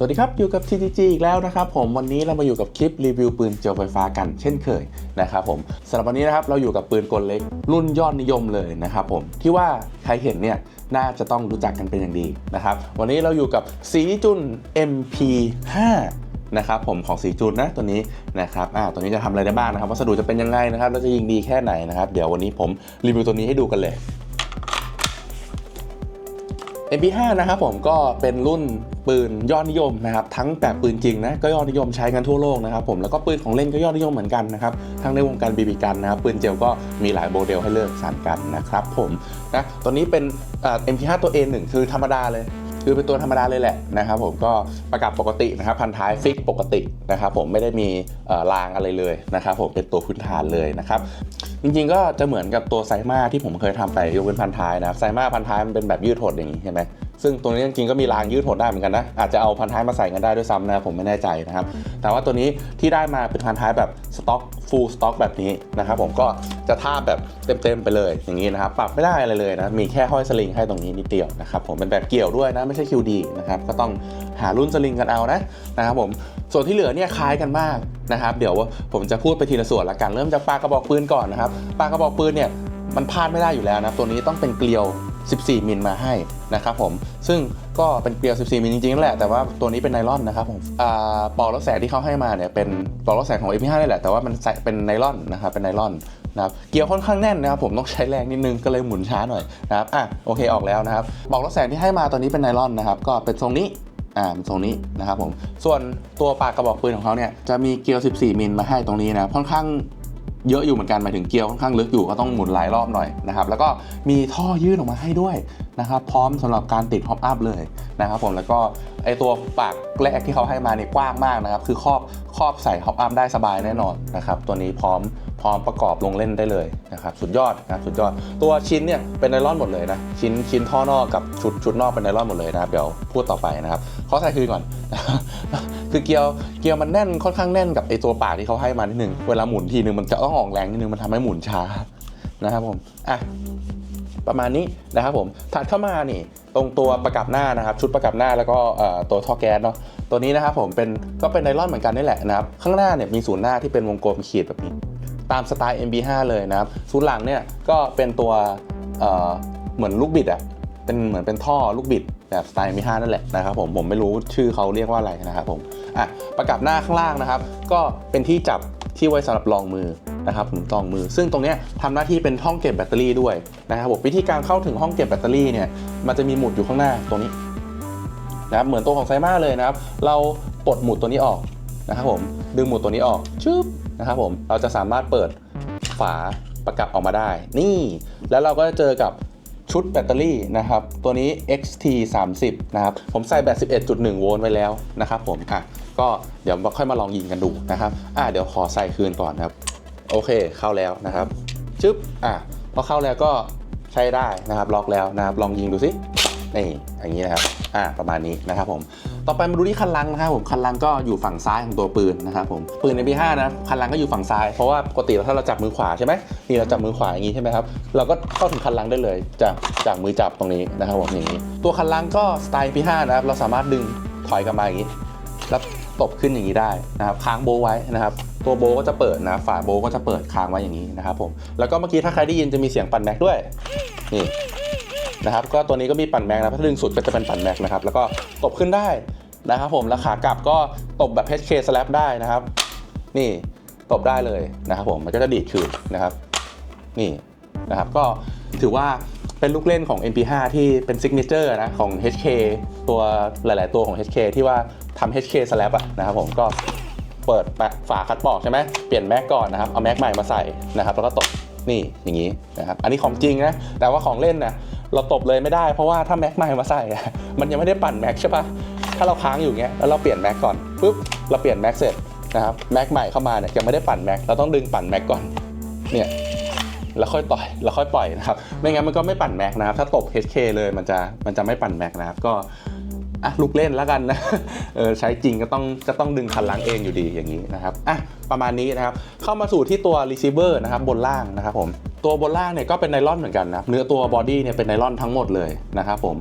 สวัสดีครับ อยู่กับ TTG อีกแล้วนะครับผมวันนี้เรามาอยู่กับคลิปรีวิวปืนเจลไฟฟ้ากันเช่นเคยนะครับผมสำหรับวันนี้นะครับเราอยู่กับปืนกลเล็กรุ่นยอดนิยมเลยนะครับผมที่ว่าใครเห็นเนี่ยน่าจะต้องรู้จักกันเป็นอย่างดีนะครับวันนี้เราอยู่กับสีจุน MP5 นะครับผมของสีจุนนะตัวนี้นะครับอ่าตัวนี้จะทำอะไรได้บ้างนะครับวัสดุจะเป็นยังไงนะครับแล้วจะยิงดีแค่ไหนนะครับเดี๋ยววันนี้ผมรีวิวตัวนี้ให้ดูกันเลย MP5 นะครับผมก็เป็นรุ่นปืนยอดนิยมนะครับทั้งแบบปืนจริงนะก็ยอดนิยมใช้กันทั่วโลกนะครับผมแล้วก็ปืนของเล่นก็ยอดนิยมเหมือนกันนะครับทั้งในวงการบีบีกันนะครับปืนเจลก็มีหลายโมเดลให้เลือกสรรกันนะครับผมนะตัวนี้เป็นเอ่อ MP5 ตัว A1 คือธรรมดาเลย คือเป็นตัวธรรมดาเลยแหละนะครับผมก็ประกับปกตินะครับพันท้ายฟิกปกตินะครับผมไม่ได้มีรางอะไรเลยนะครับผมเป็นตัวพื้นฐานเลยนะครับจริงๆก็จะเหมือนกับตัวไซมาที่ผมเคยทำไปยกเว้นพันท้ายนะครับไซมาพันท้ายมันเป็นแบบยืดหดอย่างนี้ใช่ไหมซึ่งตัวนี้จริงๆก็มีรางยืดหดได้เหมือนกันนะอาจจะเอาพันท้ายมาใส่กันได้ด้วยซ้ำนะผมไม่แน่ใจนะครับ แต่ว่าตัวนี้ที่ได้มาเป็นพันท้ายแบบสต็อกฟูลสต็อกแบบนี้นะครับผมก็จะทาแบบเต็มๆไปเลยอย่างนี้นะครับปรับไม่ได้อะไรเลยนะมีแค่ห้อยสลิงให้ตรงนี้นิดเดียวนะครับผมเป็นแบบเกี่ยวด้วยนะไม่ใช่ QD นะครับก็ต้องหารุ่นสลิงกันเอานะนะครับผมส่วนที่เหลือเนี่ยคล้ายกันมาก นะครับ เดี๋ยวผมจะพูดไปทีละส่วนละกันเริ่มจากปากกระบอกปืนก่อนนะครับปากกระบอกปืนเนี่ยมันพลาดไม่ได้อยู่แล้วนะตัวนี้ต้องเป็นเกลียว 14 มิลมาให้นะครับผมซึ่งก็เป็นเกลียว 14 มิลจริงๆแหละแต่ว่าตัวนี้เป็นไนลอนนะครับผมปลอกละแสงที่เขาให้มาเนี่ยเป็นปลอกละแสงของ AP5 นี่แหละแต่ว่ามันใส่เป็นไนลอนนะครับเป็นไนลอนนะครับเกลียวค่อนข้างแน่นนะครับผมต้องใช้แรงนิดนึงก็เลยหมุนช้าหน่อยนะครับอะโอเคออกแล้วนะครับปลอกละแสงที่ให้มาตัวนี้เป็นไนลอนนะครับก็เป็นทรงนี้ อ่าเป็นทรงนี้นะครับผม ส่วนตัวปากกระบอกปืนของเขาเนี่ยจะมีเกลียว 14 มิลมาให้ตรงนี้นะค่อนข้างเยอะอยู่เหมือนกันหมายถึงเกลียวค่อนข้างลึกอยู่ก็ต้องหมุนหลายรอบหน่อยนะครับแล้วก็มีท่อยื่นออกมาให้ด้วย นะครับพร้อมสำหรับการติดฮอปอัพเลยนะครับผมแล้วก็ไอตัวปากแรกที่เขาให้มาเนี่ยกว้างมากนะครับ คือครอบครอบใส่ฮอปอัพได้สบายแน่นอนนะครับตัวนี้พร้อมพร้อมประกอบลงเล่นได้เลยนะครับสุดยอดนะครับสุดยอดตัวชิ้นเนี่ยเป็นไนลอนหมดเลยนะชิ้นชิ้นท่อนอกกับชุดชุดนอกเป็นไนลอนหมดเลยนะครับเดี๋ยวพูดต่อไปนะครับขอใส่คืนก่อน คือเกียวเกียวมันแน่นค่อนข้างแน่นกับไอตัวปากที่เขาให้มานิดนึงเวลาหมุนทีนึงมันจะต้องออกแรงนิดนึงมันทำให้หมุนช้านะครับผมอะ ประมาณนี้นะครับผมถัดเข้ามานี่ตรงตัวประกับหน้านะครับ ชุดประกับหน้าแล้วก็ตัวท่อแก๊สเนาะตัวนี้นะครับผมเป็นก็เป็นไนลอนเหมือนกันนี่แหละนะครับข้างหน้าเนี่ยมีศูนย์หน้าที่เป็นวงกลมขีดแบบนี้ ตามสไตล์ MB5 เลยนะครับศูนย์หลังเนี่ยก็เป็นตัวเเหมือนลูกบิดอะเป็นเหมือนเป็นท่อลูกบิดแบบสไตล์ MB5 นั่นแหละนะครับผมผมไม่รู้ชื่อเขาเรียกว่าอะไรนะครับผมอะประกับหน้าข้างล่างนะครับ ก็เป็นที่จับที่ไว้สำหรับรองมือ นะครับผมรองมือ ซึ่งตรงนี้ทำหน้าที่เป็นห้องเก็บแบตเตอรี่ด้วยนะครับผมวิธีการเข้าถึงห้องเก็บแบตเตอรี่เนี่ยมันจะมีหมุดอยู่ข้างหน้าตรงนี้นะครับเหมือนตัวของไซมาเลยนะครับ เราปลดหมุดตัวนี้ออกนะครับผมดึงหมุดตัวนี้ออกชึบนะครับผมเราจะสามารถเปิดฝาประกับออกมาได้ นี่ แล้วเราก็จะเจอกับชุดแบตเตอรี่นะครับ ตัวนี้ XT 30นะครับ ผมใส่แบต 11.1 โวลต์ไว้แล้วนะครับผม อะ ก็เดี๋ยวค่อยมาลองยิงกันดูนะครับ อะ เดี๋ยวขอใส่คืนก่อนครับ โอเคเข้าแล้วนะครับชึบอะพอเข้าแล้วก็ใช้ได้นะครับ ล็อกแล้วนะครับ ลองยิงดูสินี่อย่างนี้นะครับอะประมาณนี้นะครับผมต่อไปมาดูที่คันลังนะครับผมคันลังก็อยู่ฝั่งซ้ายของตัวปืนนะครับผมปืนใน MP5 นะคันลังก็อยู่ฝั่งซ้ายเพราะว่าปกติถ้าเราจับมือขวาใช่ไหมนี่เราจับมือขวาอย่างนี้ใช่ไหมครับเราก็เข้าถึงคันลังได้เลยจากจากมือจับตรงนี้นะครับผมอย่างนี้ ตัวคันลังก็สไตล์ MP5 นะครับเราสามารถดึงถอยกลับมาอย่างนี้แล้วตบขึ้นอย่างนี้ได้นะครับค้างโบไว้นะครับ ตัวโบว์ก็จะเปิดนะฝาโบว์ก็จะเปิดค้างไว้อย่างนี้นะครับผมแล้วก็เมื่อกี้ถ้าใครได้ยินจะมีเสียงปั่นแม็กด้วยนี่นะครับก็ตัวนี้ก็มีปั่นแม็กนะถ้าดึงสุดก็จะเป็นปั่นแม็กนะครับแล้วก็ตบขึ้นได้นะครับผมแล้วขากลับก็ตบแบบ HK slap ได้นะครับ นี่ตบได้เลยนะครับผมมันก็จะดีดคืนนะครับ นี่นะครับก็ถือว่าเป็นลูกเล่นของ MP5 ที่เป็นซิกเนเจอร์นะของ HK ตัวหลาย ๆ ตัวของ HK ที่ว่าทำ HK slap อะนะครับผมก็ เปิดฝาคัดปอกใช่ไหมเปลี่ยนแม็กก่อนนะครับ เอาแม็กใหม่มาใส่นะครับ แล้วก็ตบนี่อย่างนี้นะครับ อันนี้ของจริงนะ แต่ว่าของเล่นนะเราตบเลยไม่ได้ เพราะว่าถ้าแม็กใหม่มาใส่ มันยังไม่ได้ปั่นแม็กใช่ปะถ้าเราค้างอยู่เงี้ย แล้วเราเปลี่ยนแม็กก่อนปุ๊บ เราเปลี่ยนแม็กเสร็จนะครับ แม็กใหม่เข้ามาเนี่ยยังไม่ได้ปั่นแม็ก เราต้องดึงปั่นแม็กก่อน เนี่ยแล้วค่อยต่อยแล้วค่อยปล่อยนะครับ ไม่งั้นมันก็ไม่ปั่นแม็กนะครับ ถ้าตบ HK เลยมันจะมันจะไม่ปั่นแม็กนะครับ ก็ อะลูกเล่นแล้วกันนะเออใช้จริงก็ต้องก็ต้องดึงคันล้งเองอยู่ดีอย่างนี้นะครับอะประมาณนี้นะครับ เข้ามาสู่ที่ตัว receiver นะครับบนล่างนะครับผมตัวบนล่างเนี่ยก็เป็นไนลอนเหมือนกันนะเนื้อตัวบอดี้เนี่ยเป็นไนลอนทั้งหมดเลยนะครับผม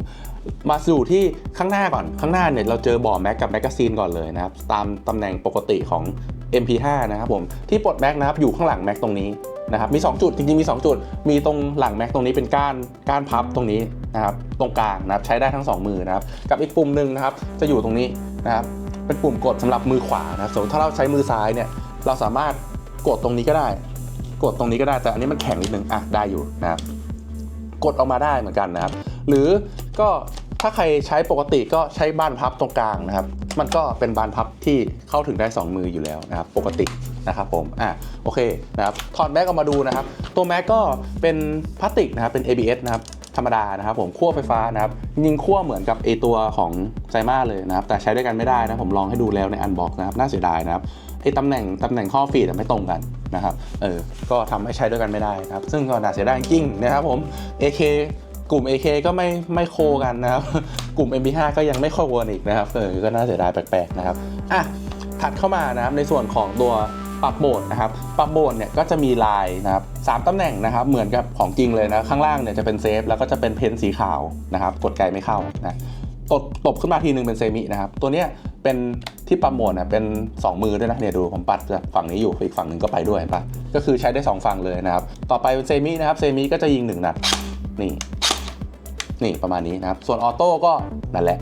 มาสู่ที่ข้างหน้าก่อนข้างหน้าเนี่ยเราเจอบ่อแม็กกับแมกกาซีนก่อนเลยนะครับตามตำแหน่งปกติของ MP5 นะครับผมที่ปลดแม็กนะครับอยู่ข้างหลังแม็กตรงนี้ นะครับมี 2 จุดจริงๆมี 2 จุด มีตรงหลังแม็กตรงนี้เป็นก้านก้านพับตรงนี้นะครับตรงกลางนะครับใช้ได้ทั้ง 2 มือนะครับกับอีกปุ่มหนึ่งนะครับจะอยู่ตรงนี้นะครับเป็นปุ่มกดสำหรับมือขวานะครับสมมติถ้าเราใช้มือซ้ายเนี่ยเราสามารถกดตรงนี้ก็ได้ กดตรงนี้ก็ได้แต่อันนี้มันแข็งนิดนึงอะได้อยู่นะครับกดออกมาได้เหมือนกันนะครับหรือก็ ถ้าใครใช้ปกติก็ใช้บานพับตรงกลางนะครับ มันก็เป็นบานพับที่เข้าถึงได้ 2 มืออยู่แล้วนะครับ ปกตินะครับผมอะโอเคนะครับถอดแม็กออกมาดูนะครับ ตัวแม็กก็เป็นพลาสติกนะครับเป็น ABS นะครับธรรมดานะครับผมขั้วไฟฟ้านะครับยิงขั้วเหมือนกับไอตัวของไซมาเลยนะครับ แต่ใช้ด้วยกันไม่ได้นะผมลองให้ดูแล้วในอันบ็อกนะครับน่าเสียดายนะครับไอตำแหน่งตำแหน่งข้อฟีดไม่ตรงกันนะครับเออก็ทำให้ใช้ด้วยกันไม่ได้นะครับ ซึ่งก็น่าเสียดายจริงนะครับผม AK กลุ่ม AK ก็ไม่ไม่โคกันนะครับ กลุ่ม MP5 ก็ยังไม่โคกันอีกนะครับเออก็น่าเสียดายแปลกๆนะครับอะถัดเข้ามานะครับในส่วนของตัวปรับโหมดนะครับปรับโหมดเนี่ยก็จะมีลายนะครับสามตำแหน่งนะครับ เหมือนกับของจริงเลยนะข้างล่างเนี่ยจะเป็นเซฟแล้วก็จะเป็นเพนสีขาวนะครับ กดไกลไม่เข้านะตบตบขึ้นมาทีนึงเป็นเซมินะครับ ตัวเนี้ยเป็นที่ปรับโหมดนะเป็น 2 มือด้วยนะเนี่ยดูผมปัดจากฝั่งนี้อยู่อีกฝั่งหนึ่งก็ไปด้วยเห็นปะก็คือใช้ได้ 2 ฝั่งเลยนะครับ ต่อไปเป็นเซมินะครับเซมิก็จะยิงหนึ่งนัดนี่ นี่ประมาณนี้นะครับส่วนออโต้ก็นั่นแหละ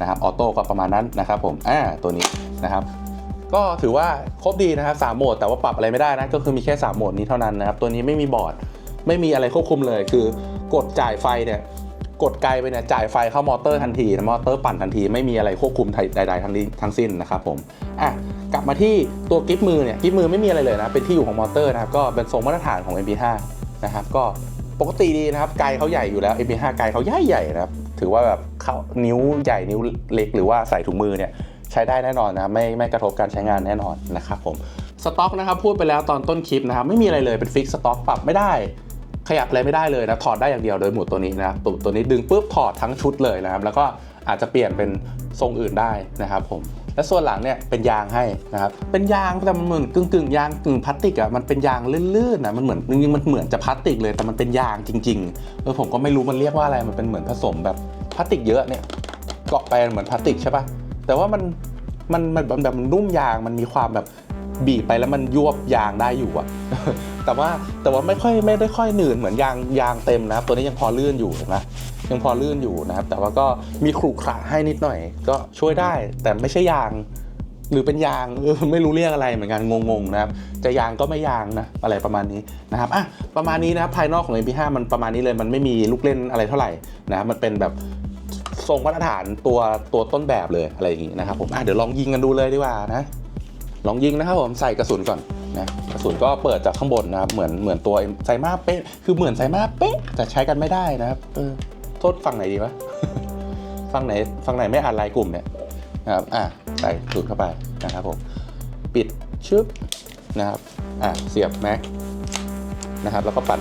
นะครับออโต้ก็ประมาณนั้นนะครับผมอ่าตัวนี้นะครับก็ถือว่าครบดีนะครับสามโหมดแต่ว่าปรับอะไรไม่ได้นะก็คือมีแค่ 3 โหมดนี้เท่านั้นนะครับตัวนี้ไม่มีบอร์ดไม่มีอะไรควบคุมเลยคือกดจ่ายไฟเนี่ยกดไกลไปเนี่ยจ่ายไฟเข้ามอเตอร์ทันทีมอเตอร์ปั่นทันทีไม่มีอะไรควบคุมใดๆทั้งทั้งสิ้นนะครับผมอะกลับมาที่ตัวกิฟมือเนี่ยกิฟมือไม่มีอะไรเลยนะเป็นที่อยู่ของมอเตอร์นะครับก็เป็นทรงมาตรฐานของ MP5 นะครับก็ ปกติดีนะครับไกลเขาใหญ่อยู่แล้ว MP5 ไกลเขาใหญ่ใหญ่นะครับถือว่าแบบเขานิ้วใหญ่นิ้วเล็กหรือว่าใส่ถุงมือเนี่ยใช้ได้แน่นอนนะไม่ไม่กระทบการใช้งานแน่นอนนะครับผมสต็อกนะครับพูดไปแล้วตอนต้นคลิปนะครับไม่มีอะไรเลยเป็นฟิกสต็อกปรับไม่ได้ขยับอะไรไม่ได้เลยนะถอดได้อย่างเดียวโดยหมุดตัวนี้นะครับตัวตัวนี้ดึงปุ๊บถอดทั้งชุดเลยนะครับแล้วก็อาจจะเปลี่ยนเป็นทรงอื่นได้นะครับผม และส่วนหลังเนี่ยเป็นยางให้นะครับเป็นยางแต่มันเหมือนกึ่งกึ่งยางกึ่งพลาสติกอะมันเป็นยางลื่นๆนะมันเหมือนจริงๆมันเหมือนจะพลาสติกเลยแต่มันเป็นยางจริงๆเออผมก็ไม่รู้มันเรียกว่าอะไรมันเป็นเหมือนผสมแบบพลาสติกเยอะเนี่ยเกาะไปเหมือนพลาสติกใช่ปะแต่ว่ามันมันมันแบบมันนุ่มยางมันมีความแบบบีบไปแล้วมันยวบยางได้อยู่อะแต่ว่าแต่ว่าไม่ค่อยไม่ได้ค่อยหนืดเหมือนยางยางเต็มนะครับตัวนี้ยังพอลื่นอยู่นไหม ยังพอลื่นอยู่นะครับ แต่ว่าก็มีขรุขระให้นิดหน่อย ก็ช่วยได้แต่ไม่ใช่ยาง หรือเป็นยางเออไม่รู้เรียกอะไรเหมือนกันงงๆนะครับ จะยางก็ไม่ยางนะอะไรประมาณนี้นะครับอะประมาณนี้นะครับภายนอกของ MP5 มันประมาณนี้เลยมันไม่มีลูกเล่นอะไรเท่าไหร่นะครับมันเป็นแบบทรงมาตรฐานตัวตัวต้นแบบเลยอะไรอย่างงี้นะครับผมอะเดี๋ยวลองยิงกันดูเลยดีกว่านะลองยิงนะครับผมใส่กระสุนก่อนนะกระสุนก็เปิดจากข้างบนนะครับเหมือนเหมือนตัวไซมาเป๊ะคือเหมือนไซมาเป๊ะแต่ใช้กันไม่ได้นะครับเออ โทษฝั่งไหนดีวะ ฝั่งไหนฝั่งไหนไม่อ่านลายกลุ่มเนี่ยนะครับอะใส่กระสุนเข้าไปนะครับผมปิดชึบนะครับอะเสียบแม็กนะครับ แล้วก็ปั่น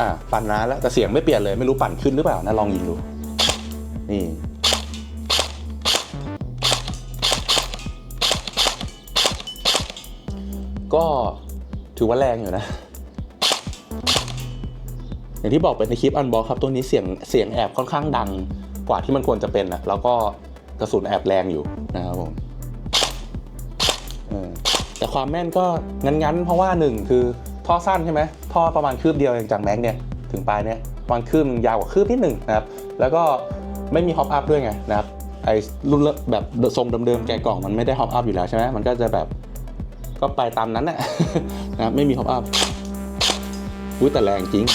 อะปั่นนานแล้วแต่เสียงไม่เปลี่ยนเลยไม่รู้ปั่นขึ้นหรือเปล่านะลองยิงดูนี่ก็ถือว่าแรงอยู่นะ อย่างที่บอกไปในคลิปอันบอกครับตัวนี้เสียงเสียงแอบค่อนข้างดังกว่าที่มันควรจะเป็นนะแล้วก็กระสุนแอบแรงอยู่นะครับผมแต่ความแม่นก็งั้นๆ เพราะว่าหนึ่งคือท่อสั้นใช่ไหมท่อประมาณคืบเดียวเองจากแม็กเนี่ยถึงปลายเนี่ยประมาณคืบหนึ่งยาวกว่าคืบนิดหนึ่งนะครับ แล้วก็ไม่มีฮอปอัพด้วยไงนะครับไอ้รุ่นละแบบทรงเดิมๆแกะกล่องมันไม่ได้ฮอปอัพอยู่แล้วใช่ไหมมันก็จะแบบก็ไปตามนั้นแหละนะครับไม่มีฮอปอัพอุ้ยแต่แรงจริง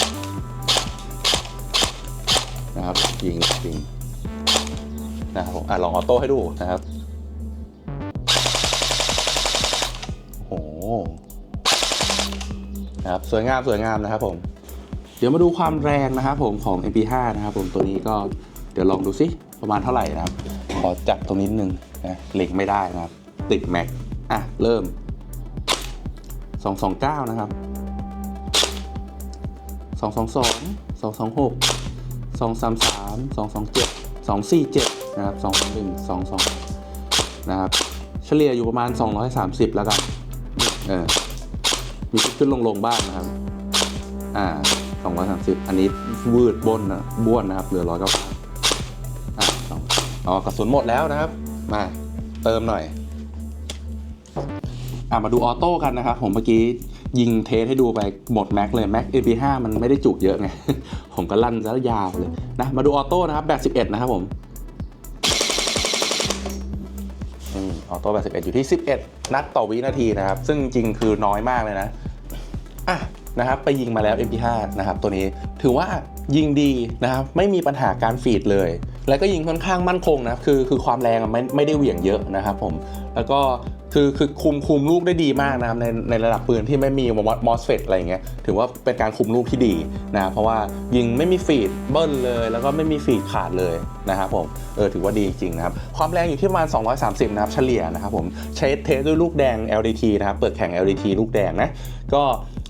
นะครับยิงจริงนะครับผมอะลองออโต้ให้ดูนะครับโอ้โหนะครับสวยงามสวยงามนะครับผม เดี๋ยวมาดูความแรงนะครับผมของ MP5 นะครับผมตัวนี้ก็เดี๋ยวลองดูสิประมาณเท่าไหร่นะครับ ขอจับตรงนิดนึงนะเล็งไม่ได้นะครับ ติดแม็กอะ เริ่ม 229 นะครับ 222 226 233 227 247นะครับ221 22นะครับ เฉลี่ยอยู่ประมาณ230แล้วกันเออมีขึ้นลงลงบ้างนะครับ อ่า230อันนี้วืดบนนะบ้วนนะครับเหลือร้อยก็อะสองอ๋อกระสุนหมดแล้วนะครับ มาเติมหน่อยอะมาดูออโต้กันนะครับผมเมื่อกี้ ยิงเทสให้ดูไปหมดแม็กเลยแม็ก AP5 มันไม่ได้จุเยอะไง ผมก็ลั่นซะยาวเลยนะมาดูออโต้นะครับแบบ11 นะครับผมอืมออโต้แบบ11 อยู่ที่ 11 นัดต่อวินาทีนะครับ ซึ่งจริงคือน้อยมากเลยนะอะนะครับไปยิงมาแล้ว MP5 นะครับตัวนี้ถือว่ายิงดีนะครับไม่มีปัญหาการฟีดเลย แล้วก็ยิงค่อนข้างมั่นคงนะคือคือความแรงไม่ไม่ได้เหวี่ยงเยอะนะครับผมแล้วก็คือคือคุมคุมลูกได้ดีมากนะครับในในระดับปืนที่ไม่มีมอสเฟตอะไรอย่างเงี้ยถือว่าเป็นการคุมลูกที่ดีนะเพราะว่ายิงไม่มีฟีดเบิ้ลเลย แล้วก็ไม่มีฟีดขาดเลยนะครับผมเออถือว่าดีจริงนะครับความแรงอยู่ที่ประมาณ 230 นะครับเฉลี่ยนะครับผมใช้เทสด้วยลูกแดง LDT นะครับเปิดแข่ง LDT ลูกแดงนะก็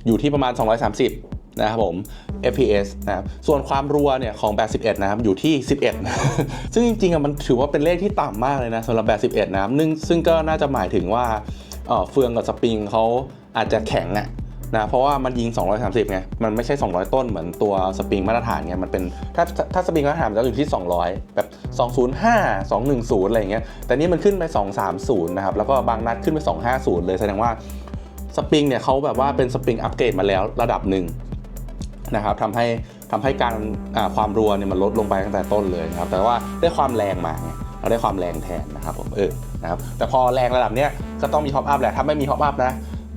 อยู่ที่ประมาณ 230 นะครับผม FPS นะครับส่วนความรัวเนี่ยของแบบ11นะครับ อยู่ที่ 11 นะ ซึ่งจริงๆอะมันถือว่าเป็นเลขที่ต่ำมากเลยนะสำหรับแบบ11นะครับนึ่งซึ่งก็น่าจะหมายถึงว่าเอ่อเฟืองกับสปริงเขาอาจจะแข็งอะนะเพราะว่ามันยิง 230 ไง มันไม่ใช่ 200 ต้นเหมือนตัวสปริงมาตรฐานไง มันเป็นถ้าถ้าสปริงมาตรฐานมันจะอยู่ที่ 200 แบบ 205 210 อะไรอย่างเงี้ย แต่นี่มันขึ้นไป 230 นะครับ แล้วก็บางนัดขึ้นไป 250 เลย แสดงว่าสปริงเนี่ยเขาแบบว่าเป็นสปริงอัปเกรดมาแล้วระดับหนึ่ง นะครับทำให้ทำให้การความรัวเนี่ยมันลดลงไปตั้งแต่ต้นเลยนะครับแต่ว่าได้ความแรงมาไงเราได้ความแรงแทนนะครับผมเออนะครับแต่พอแรงระดับเนี้ยก็ต้องมีท็อปอัพแหละถ้าไม่มีท็อปอัพนะ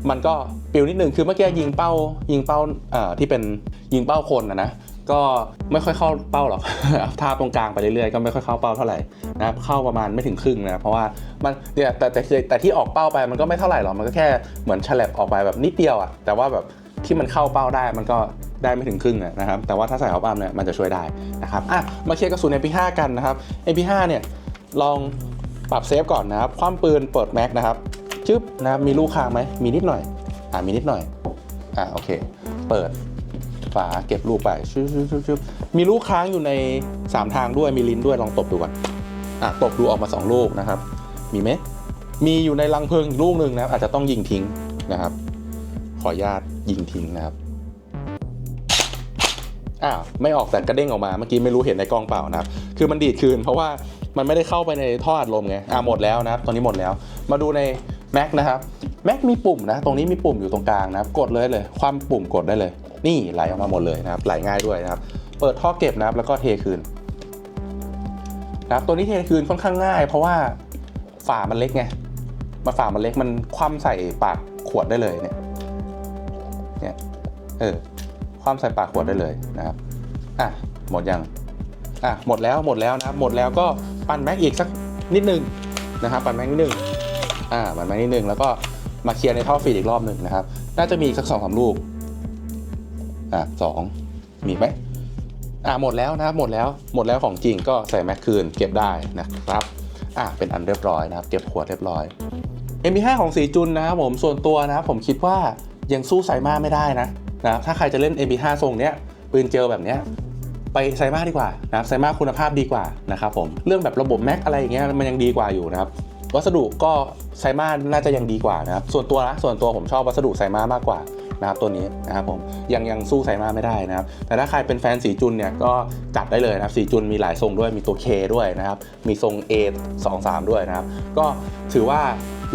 มันก็ปิวนิดนึงคือเมื่อกี้ยิงเป้ายิงเป้าที่เป็นยิงเป้าคนนะนะก็ไม่ค่อยเข้าเป้าหรอกท่าตรงกลางไปเรื่อยๆ ก็ไม่ค่อยเข้าเป้าเท่าไหร่นะครับเข้าประมาณไม่ถึงครึ่งนะเพราะว่ามันเนี่ยแต่แต่แต่ที่ออกเป้าไปมันก็ไม่เท่าไหร่หรอกมันก็แค่เหมือนฉลับออกไปแบบนิดเดียวอะแต่ว่าแบบที่มันเข้าเป้าได้มันก็ ได้ไม่ถึงครึ่งนะครับแต่ว่าถ้าใส่ออฟอัพเนี่ยมันจะช่วยได้นะครับอะมาเคลียร์กระสุน MP5 กันนะครับ MP5 เนี่ยลองปรับเซฟก่อนนะครับคว่ำปืนเปิดแม็กนะครับจึ๊บนะครับมีลูกค้างไหมมีนิดหน่อยอ่ามีนิดหน่อยอ่าโอเค เปิดฝาเก็บลูกไปชึบชึบชึบชึบมีลูกค้างอยู่ใน 3 ทางด้วยมีลิ้นด้วยลองตบดูก่อนอะตบดูออกมา 2 ลูกนะครับ มีไหมมีอยู่ในรังเพลิงอีกลูกหนึ่งนะครับอาจจะต้องยิงทิ้งนะครับ ขออนุญาตยิงทิ้งนะครับ อ้าวไม่ออกแต่กระเด้งออกมาเมื่อกี้ไม่รู้เห็นในกล้องเปล่านะครับคือมันดีดคืนเพราะว่ามันไม่ได้เข้าไปในท่ออัดลมไงอ่าหมดแล้วนะครับตอนนี้หมดแล้ว มาดูใน Mac นะครับ Mac มีปุ่มนะ ตรงนี้มีปุ่มอยู่ตรงกลางนะครับกดเลยเลย ความปุ่มกดได้เลย นี่ไหลออกมาหมดเลยนะครับไหลง่ายด้วยนะครับ เปิดท่อเก็บนะครับแล้วก็เทคืนนะครับตัวนี้เทคืนค่อนข้างง่าย เพราะว่าฝามันเล็กไงมาฝามันเล็กมันคว่ำใส่ปากขวดได้เลยเนี่ยเนี่ยเออ คว่ำใส่ปากขวดได้เลยนะครับอะหมดยังอะหมดแล้วหมดแล้วนะครับหมดแล้วก็ปั่นแม็กอีกสักนิดนึงนะครับปั่นแม็กนิดนึงอ่าปั่นแม็กนิดนึงแล้วก็มาเคลียร์ในท่อฟีดอีกรอบหนึ่งนะครับ น่าจะมีอีกสักสองสามลูกอะสองมีไหมอ่าหมดแล้วนะครับหมดแล้วหมดแล้วของจริงก็ใส่แม็กคืนเก็บได้นะครับอ่าเป็นอันเรียบร้อยนะครับ เก็บขวดเรียบร้อย M5 ของสีจุนนะครับผมส่วนตัวนะครับผมคิดว่ายังสู้ไซมาไม่ได้นะ นะครับถ้าใครจะเล่น MP5 ทรงเนี้ยปืนเจลแบบเนี้ยไปไซมาดีกว่านะครับไซมาคุณภาพดีกว่านะครับผมเรื่องแบบระบบแม็กอะไรอย่างเงี้ยมันยังดีกว่าอยู่นะครับวัสดุก็ไซมาน่าจะยังดีกว่านะครับส่วนตัวนะส่วนตัวผมชอบวัสดุไซมามากกว่านะครับตัวนี้นะครับผมยังยังสู้ไซมาไม่ได้นะครับแต่ถ้าใครเป็นแฟนสีจุนเนี่ยก็จัดได้เลยนะครับสีจุนมีหลายทรงด้วยมีตัว K ด้วยนะครับมีทรง A 2 3 ด้วยนะครับก็ถือว่า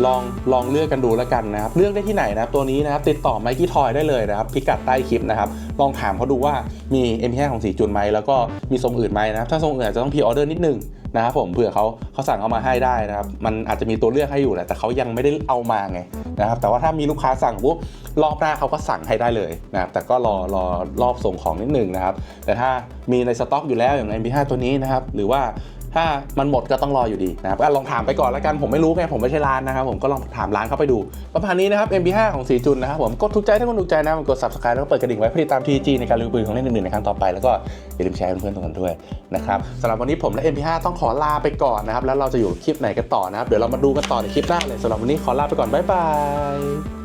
ลองลองเลือกกันดูแล้วกันนะครับเลือกได้ที่ไหนนะครับตัวนี้นะครับติดต่อไมกี้ทอยได้เลยนะครับพิกัดใต้คลิปนะครับลองถามเขาดูว่ามี M5 ของสีจุนไหมแล้วก็มีทรงอื่นไหมนะครับถ้าทรงอื่นอาจจะต้องพีออเดอร์นิดนึงนะครับผมเผื่อเขาเขาสั่งเอามาให้ได้นะครับมันอาจจะมีตัวเลือกให้อยู่แหละแต่เขายังไม่ได้เอามาไงนะครับแต่ว่าถ้ามีลูกค้าสั่งปุ๊บรอบหน้าเขาก็สั่งให้ได้เลยนะครับแต่ก็รอรอรอบส่งของนิดนึงนะครับแต่ถ้ามีในสต็อกอยู่แล้วอย่าง MP5 ตัวนี้นะครับหรือว่า ถ้ามันหมดก็ต้องรออยู่ดีนะครับลองถามไปก่อนแล้วกันผมไม่รู้ไงผมไม่ใช่ร้านนะครับผมก็ลองถามร้านเข้าไปดูประมาณนี้นะครับ MP5 ของสีจุนนะครับผมกดถูกใจถ้าคุณถูกใจนะกด subscribe แล้วก็เปิดกระดิ่งไว้เพื่อติดตาม TG ในการรีวิวปืนของเล่นอื่นๆในครั้งต่อไปแล้วก็อย่าลืมแชร์ให้เพื่อนๆตรงกันด้วยนะครับสำหรับวันนี้ผมและ MP5 ต้องขอลาไปก่อนนะครับแล้วเราจะอยู่คลิปไหนกันต่อนะครับเดี๋ยวเรามาดูกันต่อในคลิปหน้าเลยสำหรับวันนี้ขอลาไปก่อนบ๊ายบาย